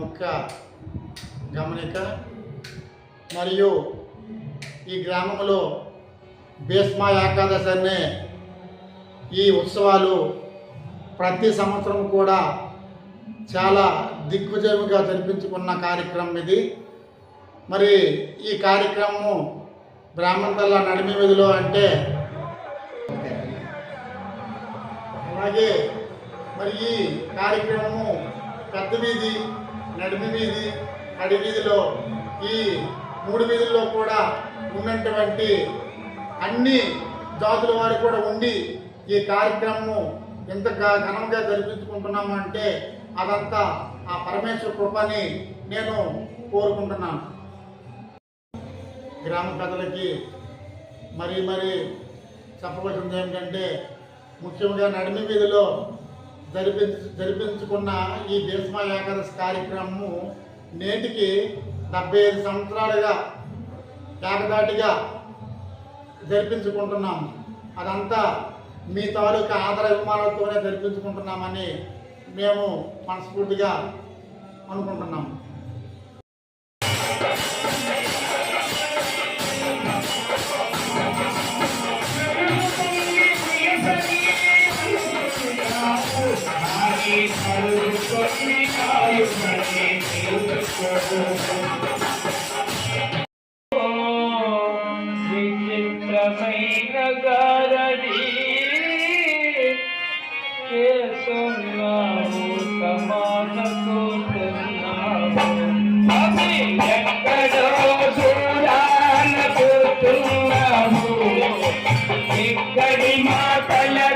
ముఖ్య గమనిక మరియు ఈ గ్రామంలో భీష్మ ఏకాదశి అనే ఈ ఉత్సవాలు ప్రతి సంవత్సరం కూడా చాలా దిగ్విజయముగా జరిపించుకున్న కార్యక్రమం ఇది. మరి ఈ కార్యక్రమము బ్రాహ్మణపల్ల నడిమి వీధిలో అంటే అలాగే మరి ఈ కార్యక్రమము పెద్ద వీధి నడిమి వీధి కడి వీధిలో ఈ మూడు వీధుల్లో కూడా ఉన్నటువంటి అన్ని జాతుల వారు కూడా ఉండి ఈ కార్యక్రమము ఎంత ఘనంగా జరిపించుకుంటున్నాము అంటే అదంతా ఆ పరమేశ్వర కృపని నేను కోరుకుంటున్నాను. గ్రామ ప్రజలకి మరి మరి చెప్పవలసింది ఏంటంటే ముఖ్యంగా నడిమి వీధిలో జరిపించు జరిపించుకున్న ఈ భీష్మ ఏకాదశి కార్యక్రమము నేటికి డెబ్బై ఐదు సంవత్సరాలుగా ఏకదాటిగా జరిపించుకుంటున్నాము. అదంతా మీ తాలూకా ఆదర అభిమానాలతోనే జరిపించుకుంటున్నామని మేము మనస్ఫూర్తిగా అనుకుంటున్నాము. విచిత్రమైన గారడి కేసున్నావు సమానతో అవి ఎక్కడో చూడాలనుకున్నాము ఇక్కడి మాటల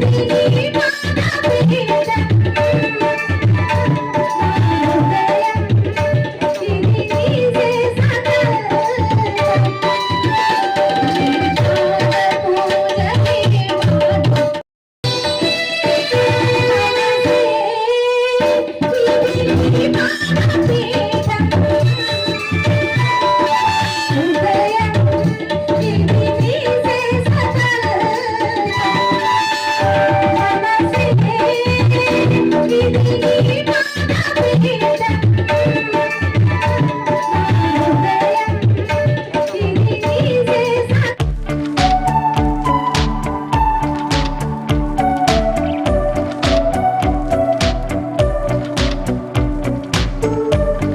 Thank you.